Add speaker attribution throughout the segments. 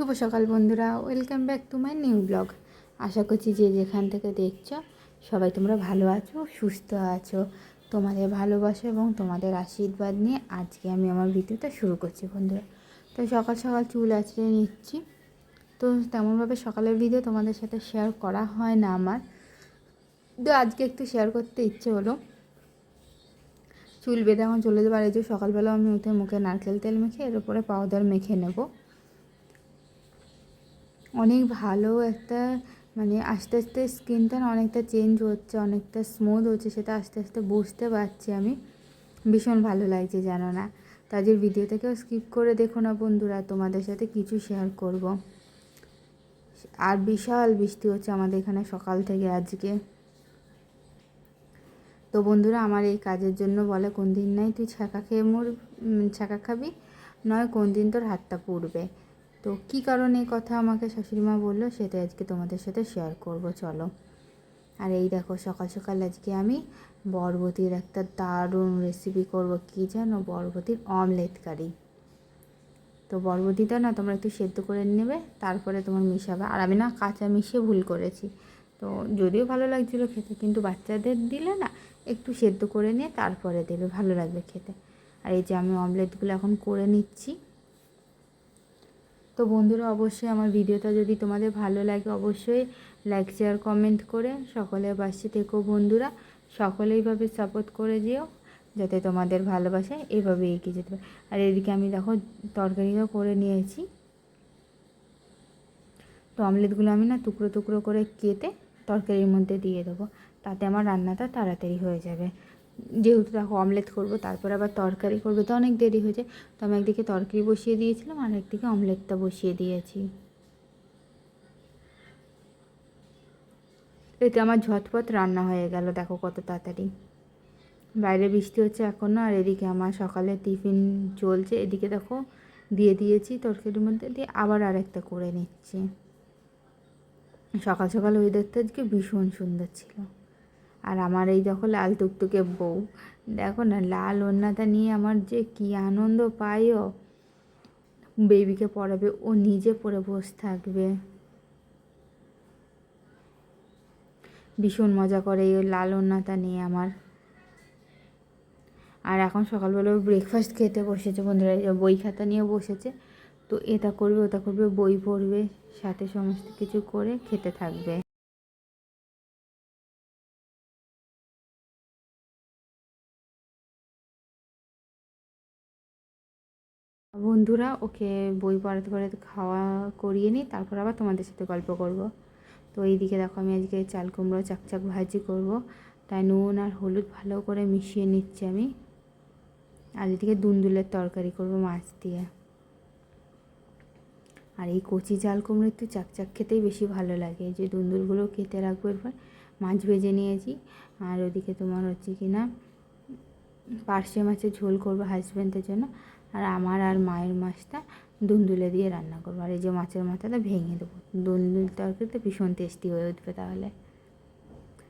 Speaker 1: শুভ সকাল বন্ধুরা welcome back to my new blog আশা করছি যে যেখান থেকে দেখছ, সবাই তোমরা ভালো আছো, সুস্থ আছো। তোমাদের ভালোবাসা এবং তোমাদের আশীর্বাদ নিয়ে আজকে আমি আমার ভিডিওটা শুরু করছি বন্ধুরা। তো সকাল সকাল চুল আঁচড়ে নিচ্ছি। তো তেমনভাবে সকালের ভিডিও তোমাদের সাথে শেয়ার করা হয় না আমার। তো আজকে একটু শেয়ার করতে ইচ্ছে হলো। চুল বেঁধে এখন চলে যাব আর এই যে সকালবেলা আমি উঠে মুখে নারকেল তেল মেখে এর উপরে পাউডার মেখে নেব। অনেক ভালো একটা মানে আস্তে আস্তে স্কিনটা অনেকটা চেঞ্জ হচ্ছে, অনেকটা স্মুথ হচ্ছে, সেটা আস্তে আস্তে বুঝতে পারছি আমি। ভীষণ ভালো লাগছে জানো না? তাদের ভিডিওটাকেও স্কিপ করে দেখো না বন্ধুরা, তোমাদের সাথে কিছু শেয়ার করব। আর বিশাল বৃষ্টি হচ্ছে আমাদের এখানে সকাল থেকে আজকে। তো বন্ধুরা, আমার এই কাজের জন্য বলে কোন দিন নাই তুই ছাকা খেয়ে মোর ছাকা খাবি, নয় কোন দিন তোর হাতটা পুড়বে। তো কি কারণে এই কথা আমাকে শাশুড়িমা বলল সেটা আজকে তোমাদের সাথে শেয়ার করব, চলো। আর এই দেখো, সকাল সকাল আজকে আমি বরবতির একটা দারুণ রেসিপি করব, কি জানো? বরবতির অমলেট কারি তো বরবটিটা না তোমরা একটু সেদ্ধ করে নেবে, তারপরে তোমার মিশাবে। আর আমি না কাঁচা মিশিয়ে ভুল করেছি। তো যদিও ভালো লাগছিল খেতে, কিন্তু বাচ্চাদের দিলে না একটু সেদ্ধ করে নিয়ে তারপরে দেবে, ভালো লাগবে খেতে। আর এই যে আমি অমলেটগুলো এখন করে নিচ্ছি। তো বন্ধুরা, অবশ্যই আমার ভিডিওটা যদি তোমাদের ভালো লাগে, অবশ্যই লাইক শেয়ার কমেন্ট করে সকলের পাশে থেকো বন্ধুরা। সকলে এইভাবে সাপোর্ট করে যেও যাতে তোমাদের ভালোবাসে এইভাবে এগিয়ে যেতে পারে। আর এদিকে আমি দেখো তরকারিও করে নিয়েছি। তো অমলেটগুলো আমি না টুকরো টুকরো করে কেটে তরকারির মধ্যে দিয়ে দেবো। তাতে আমার রান্নাটা তাড়াতাড়ি হয়ে যাবে। যেহেতু দেখো অমলেট করব, তারপর আবার তরকারি করব, তো অনেক দেরি হয়েছে তো আমি একদিকে তরকারি বসিয়ে দিয়েছিলাম আর একদিকে অমলেটটা বসিয়ে দিয়েছি। এতে আমার ঝটপট রান্না হয়ে গেল, দেখো কত তাড়াতাড়ি। বাইরে বৃষ্টি হচ্ছে এখনও আর এদিকে আমার সকালে টিফিন চলছে। এদিকে দেখো দিয়ে দিয়েছি তরকারির মধ্যে, দিয়ে আবার আরেকটা করে নিচ্ছি। সকাল সকাল ওয়েদারটা আজকে ভীষণ সুন্দর ছিল। আর আমার এই দেখো লাল টুকটুকে বউ। দেখো না, লাল ওড়নাটা নিয়ে আমার যে কী আনন্দ পাইও বেবিকে পড়াবে, ও নিজে পড়ে বসে থাকবে। ভীষণ মজা করে এই লাল ওড়নাটা নিয়ে আমার। আর এখন সকালবেলা ব্রেকফাস্ট খেতে বসেছে বন্ধুরা বই খাতা নিয়ে বসেছে। তো এটা করবে, ওটা করবে, বই পড়বে, সাথে সমস্ত কিছু করে খেতে থাকবে। বন্ধুরা, ওকে বই পড়াতে পড়াতে খাওয়া করিয়ে নিই, তারপর আবার তোমাদের সাথে গল্প করব। তো এইদিকে দেখো, আমি আজকে চাল কুমড়ো চাকচাক ভাজি করব। তাই নুন আর হলুদ ভালো করে মিশিয়ে নিচ্ছি আমি। আর এদিকে দুন্দুলের তরকারি করব মাছ দিয়ে। আর এই কচি চাল কুমড়ো একটু চাকচাক খেতেই বেশি ভালো লাগে। যে দুন্দুলগুলো কেটে রাখব এরপর। মাছ ভেজে নিয়েছি। আর ওদিকে তোমার হচ্ছে কি না, পার্শে মাছের ঝোল করব হাজব্যান্ডের জন্য। আর আমার আর মায়ের মাছটা দুন্দুলে দিয়ে রান্না করব। আর এই যে মাছের মাথাটা ভেঙে দেবো। দুন্দুল তরকারিতে ভীষণ টেস্টি হয়ে উঠবে তাহলে।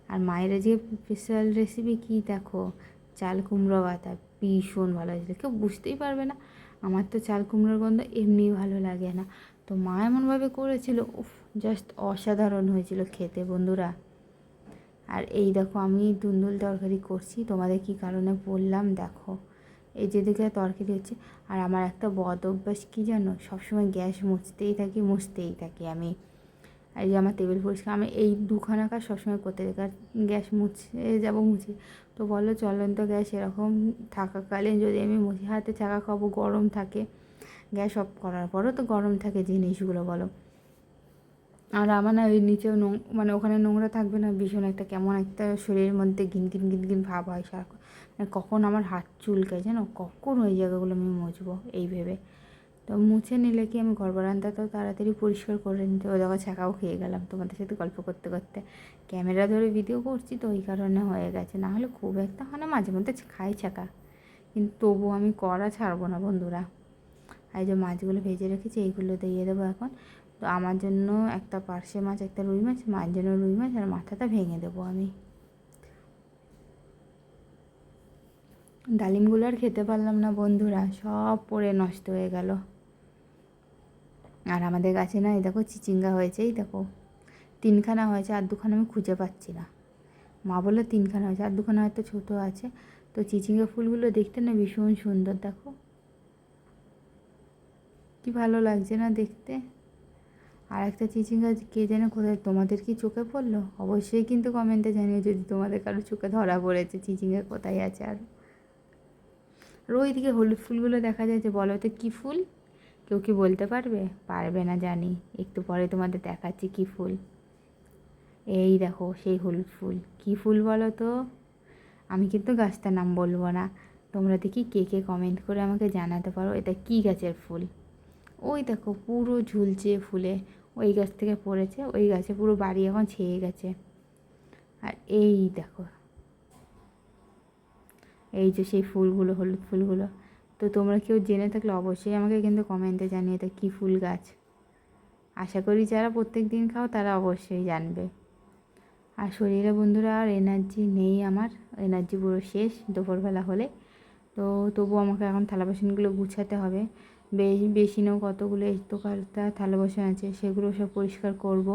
Speaker 1: আর মায়ের যে স্পেশাল রেসিপি কী দেখো? চাল কুমড়ো বাতা ভীষণ ভালো হয়েছিল। কেউ বুঝতেই পারবে না। আমার তো চাল কুমড়োর গন্ধ এমনি ভালো লাগে না। তো মা এমনভাবে করেছিল, উফ জাস্ট অসাধারণ হয়েছিল খেতে বন্ধুরা। আর এই দেখো আমি দুন্দুল তরকারি করছি, তোমাদের কি কারণে বললাম দেখো। এই যেদিকে তরকারি হচ্ছে। আর আমার একটা বদ অভ্যাস কী জানো? সবসময় গ্যাস মুছতেই থাকি মুছতেই থাকি আমি। আর যে আমার টেবিল পরিষ্কার, আমি এই দুখানা কাজ সবসময় করতে থাকি। গ্যাস মুছে যাব মুছে। তো বলো, চলন্ত গ্যাস এরকম থাকাকালীন যদি আমি মুছে হাতে চাকা খাব গরম থাকে। গ্যাস অফ করার পরও তো গরম থাকে জিনিসগুলো, বলো। আর আমার না ওই নিচেও নোং মানে ওখানে নোংরা থাকবে না, ভীষণ একটা কেমন একটা শরীরের মধ্যে গিন গিন ভাব হয় সারাক্ষণ। মানে কখন আমার হাত চুলকায় জানো? কখন ওই জায়গাগুলো আমি মুছবো এই ভেবে। তো মুছে নিলে কি আমি ঘর বারান্দাটাও তাড়াতাড়ি পরিষ্কার করে নিতে ওই জায়গায় ছাকাও খেয়ে গেলাম তোমাদের সাথে গল্প করতে করতে। ক্যামেরা ধরে ভিডিও করছি তো ওই কারণে হয়ে গেছে। না হলে খুব একটা হয় না, মাঝে মধ্যে খাই ছাকা। কিন্তু তবু আমি করা ছাড়বো না বন্ধুরা। আর যে মাছগুলো ভেজে রেখেছি, এইগুলো দিয়ে দেবো এখন। তো আমার জন্য একটা পার্শে মাছ, একটা রুই মাছ মায়ের জন্য রুই মাছ আর মাথাটা ভেঙে দেবো আমি। ডালিমগুলো আর খেতে পারলাম না বন্ধুরা, সব পড়ে নষ্ট হয়ে গেল। আর আমাদের গাছে না, এই দেখো চিচিঙ্গা হয়েছে, এই দেখো। তিনখানা হয়েছে, আর দুখানা আমি খুঁজে পাচ্ছি না। মা বলে তিনখানা হয়েছে, আর দুখানা হয়তো ছোটো আছে। তো চিচিঙ্গা ফুলগুলো দেখতে না ভীষণ সুন্দর, দেখো। কি ভালো লাগছে না দেখতে। আর একটা চিচিঙ্গা কে জানে কোথায় তোমাদের কি চোখে পড়ল? অবশ্যই কিন্তু কমেন্টে জানিও যদি তোমাদের কারও চোখে ধরা পড়েছে চিচিঙ্গা কোথায় আছে আর। আর ওইদিকে হলুদ ফুলগুলো দেখা যাচ্ছে বলো তো কী ফুল? কেউ কি বলতে পারবে? পারবে না জানি। একটু পরে তোমাদের দেখাচ্ছি কী ফুল। এই দেখো সেই হলুদ ফুল। কী ফুল বলো তো? আমি কিন্তু গাছটার নাম বলব না। তোমরা দেখি কে কে কমেন্ট করে আমাকে জানাতে পারো। এটা কী গাছের ফুল? ওই দেখো পুরো ঝুলছে ফুলে। ওই গাছ থেকে পড়েছে, ওই গাছে পুরো বাড়ি এখন ছেয়ে গেছে। আর এই দেখো। এই যে সেই ফুলগুলো, হলুদ ফুলগুলো। তো তোমরা কেউ জেনে থাকলে অবশ্যই আমাকে কিন্তু কমেন্টে জানিয়ে এটা কী ফুল গাছ। আশা করি যারা প্রত্যেক দিন খাও তারা অবশ্যই জানবে। আর শরীরে বন্ধুরা আর এনার্জি নেই আমার। এনার্জি পুরো শেষ, দুপুরবেলা হলে। তো তবু আমাকে এখন থালা বাসনগুলো গুছাতে হবে। বেশি বেশি নেও, কতগুলো একটু কালটা থালা বসে আছে, সেগুলো সব পরিষ্কার করব।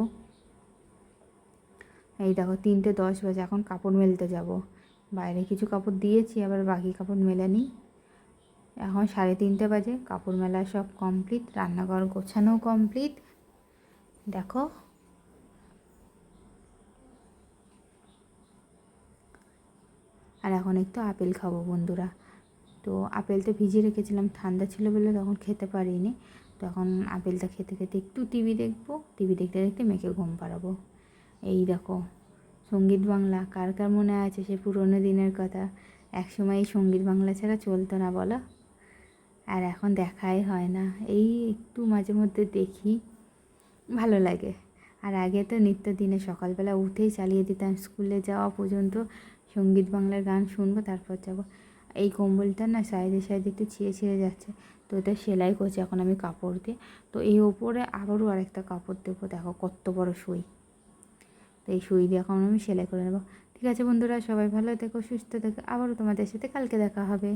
Speaker 1: এই দেখো, তিনটে দশ বাজে, এখন কাপড় মেলতে যাব। বাইরে কিছু কাপড় দিয়েছি, আবার বাকি কাপড় মেলে নিই এখন সাড়ে তিনটে বাজে, কাপড় মেলা সব কমপ্লিট, রান্নাঘর গোছানো কমপ্লিট। দেখো। আর এখন একটু আপেল খাব বন্ধুরা। তো আপেলটা ভিজিয়ে রেখেছিলাম, ঠান্ডা ছিল বলে তখন খেতে পারিনি। তখন আপেলটা খেতে খেতে একটু টিভি দেখব, টিভি দেখতে দেখতে মেয়েকে ঘুম পাড়াবো। এই দেখো, সংগীত বাংলা, কার কার মনে আছে সে পুরোনো দিনের কথা? একসময় এই সংগীত বাংলা ছাড়া চলতো না বলো? আর এখন দেখাই হয় না, এই একটু মাঝে মধ্যে দেখি, ভালো লাগে। আর আগে তো নিত্যদিনে সকালবেলা উঠেই চালিয়ে দিতাম, স্কুলে যাওয়া পর্যন্ত সংগীত বাংলার গান শুনব, তারপর যাব। এই কম্বলটা না সাইডে সাইডে একটু ছিঁড়ে ছিঁড়ে যাচ্ছে। তো এটা সেলাই করছি এখন আমি কাপড় দিয়ে। তো এই ওপরে আবারও আরেকটা কাপড় দেবো দেখো কত বড় সুই। তো এই সুই দিয়ে এখন আমি সেলাই করে নেব। ঠিক আছে বন্ধুরা, সবাই ভালো থেকো, সুস্থ থেকো। আবারও তোমাদের সাথে কালকে দেখা হবে।